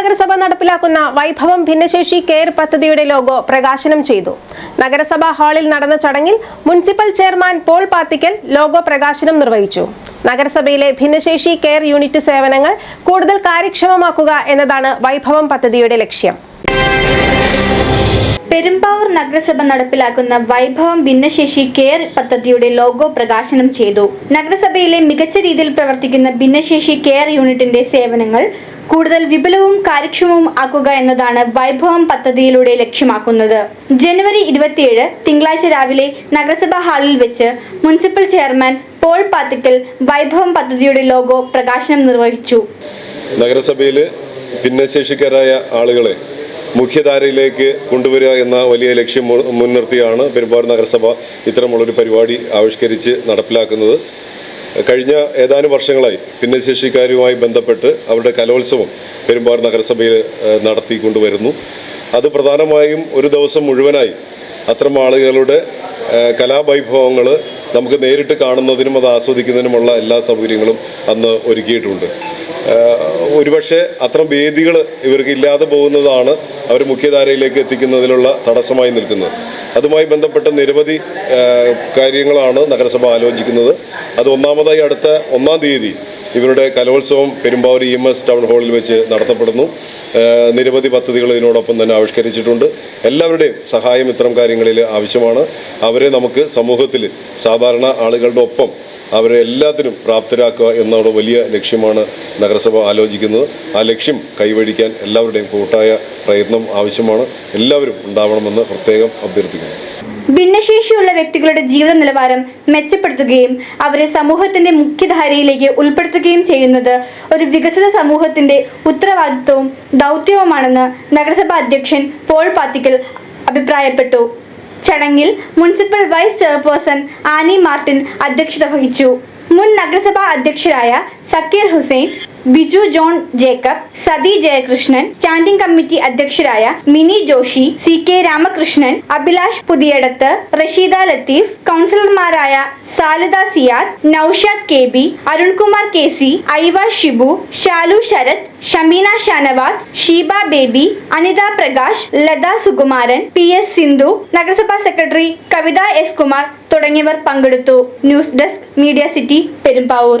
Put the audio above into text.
നഗരസഭ നടപ്പിലാക്കുന്ന വൈഭവം ഭിന്നശേഷി കെയർ പദ്ധതിയുടെ ലോഗോ പ്രകാശനം ചെയ്തു. നഗരസഭാ ഹാളിൽ നടന്ന ചടങ്ങിൽ municipal chairman Paul Pathikkal logo പ്രകാശനം നിർവഹിച്ചു. നഗരസഭയിലെ ഭിന്നശേഷി കെയർ യൂണിറ്റ് സേവനങ്ങൾ കൂടുതൽ കാര്യക്ഷമമാക്കുക എന്നതാണ് വൈഭവം പദ്ധതിയുടെ ലക്ഷ്യം. പെരുമ്പാവൂർ നഗരസഭ നടപ്പിലാക്കുന്ന വൈഭവം ഭിന്നശേഷി കെയർ പദ്ധതിയുടെ ലോഗോ പ്രകാശനം ചെയ്തു. നഗരസഭയിലെ മികച്ച രീതിയിൽ പ്രവർത്തിക്കുന്ന ഭിന്നശേഷി കെയർ യൂണിറ്റിന്റെ സേവനങ്ങൾ കൂടുതൽ വിപുലവും കാര്യക്ഷമവും ആക്കുക എന്നതാണ് വൈഭവം പദ്ധതിയിലൂടെ ലക്ഷ്യമാക്കുന്നത്. ജനുവരി ഇരുപത്തിയേഴ് തിങ്കളാഴ്ച രാവിലെ നഗരസഭാ ഹാളിൽ വെച്ച് മുനിസിപ്പൽ ചെയർമാൻ പോൾ പാത്തിക്കൽ വൈഭവം പദ്ധതിയുടെ ലോഗോ പ്രകാശനം നിർവഹിച്ചു. നഗരസഭയിൽ ഭിന്നശേഷിക്കാരായ ആളുകളെ മുഖ്യധാരയിലേക്ക് കൊണ്ടുവരിക എന്ന വലിയ ലക്ഷ്യം മുൻനിർത്തിയാണ് പെരുമ്പാവൂർ നഗരസഭ ഇത്തരമുള്ളൊരു പരിപാടി ആവിഷ്കരിച്ച് നടപ്പിലാക്കുന്നത്. കഴിഞ്ഞ ഏതാനും വർഷങ്ങളായി ഭിന്നശേഷിക്കാരുമായി ബന്ധപ്പെട്ട് അവരുടെ കലോത്സവം പെരുമ്പാർ നഗരസഭയിൽ നടത്തിക്കൊണ്ടുവരുന്നു. അത് പ്രധാനമായും ഒരു ദിവസം മുഴുവനായി അത്തരം ആളുകളുടെ കലാവൈഭവങ്ങൾ നമുക്ക് നേരിട്ട് കാണുന്നതിനും അത് ആസ്വദിക്കുന്നതിനുമുള്ള എല്ലാ സൗകര്യങ്ങളും അന്ന് ഒരുക്കിയിട്ടുണ്ട്. ഒരുപക്ഷെ അത്തരം വേദികൾ ഇവർക്ക് ഇല്ലാതെ പോകുന്നതാണ് അവർ മുഖ്യധാരയിലേക്ക് എത്തിക്കുന്നതിലുള്ള തടസ്സമായി നിൽക്കുന്നത്. അതുമായി ബന്ധപ്പെട്ട നിരവധി കാര്യങ്ങളാണ് നഗരസഭ ആലോചിക്കുന്നത്. അത് ഒന്നാമതായി അടുത്ത ഒന്നാം തീയതി ഇവരുടെ കലോത്സവം Perumbavoor E M S town ഹാളിൽ വെച്ച് നടത്തപ്പെടുന്നു. നിരവധി പദ്ധതികൾ ഇതിനോടൊപ്പം തന്നെ ആവിഷ്കരിച്ചിട്ടുണ്ട്. എല്ലാവരുടെയും സഹായം ഇത്തരം കാര്യങ്ങളിൽ ആവശ്യമാണ്. അവരെ നമുക്ക് സമൂഹത്തിൽ സാധാരണ ആളുകളുടെ ഒപ്പം അവരെ എല്ലാത്തിനും പ്രാപ്തരാക്കുക എന്നുള്ള വലിയ ലക്ഷ്യമാണ് നഗരസഭ ആലോചിക്കുന്നത്. ആ ലക്ഷ്യം കൈവഴിക്കാൻ എല്ലാവരുടെയും കൂട്ടായ പ്രയത്നം ആവശ്യമാണ്. എല്ലാവരും ഉണ്ടാവണമെന്ന് പ്രത്യേകം അഭ്യർത്ഥിക്കുന്നു. ഭിന്നശേഷിയുള്ള വ്യക്തികളുടെ ജീവിത നിലവാരം മെച്ചപ്പെടുത്തുകയും അവരെ സമൂഹത്തിന്റെ മുഖ്യധാരയിലേക്ക് ഉൾപ്പെടുത്തുകയും ചെയ്യുന്നത് ഒരു വികസിത സമൂഹത്തിന്റെ ഉത്തരവാദിത്വവും ദൗത്യവുമാണെന്ന് നഗരസഭാ അധ്യക്ഷൻ പോൾ പാത്തിക്കൽ അഭിപ്രായപ്പെട്ടു. ചടങ്ങിൽ municipal vice chairperson Annie Martin അധ്യക്ഷത വഹിച്ചു. മുൻ നഗരസഭാ അധ്യക്ഷരായ Zakir Hussain Biju John Jacob Sathi Jayakrishnan standing committee അധ്യക്ഷരായ മിനി ജോഷി സി കെ രാമകൃഷ്ണൻ അഭിലാഷ് പുതിയടത്ത് റഷീദ ലത്തീഫ് കൗൺസിലർമാരായ Salida Siyad Noushad K B Arunkumar K C Aiva Shibu Shalu Sharath Shameena Shanavas Sheeba Baby Anitha Prakash Latha Sukumaran P S Sindhu നഗരസഭാ secretary Kavitha S Kumar തുടങ്ങിയവർ പങ്കെടുത്തു. News desk media city Perumbavoor.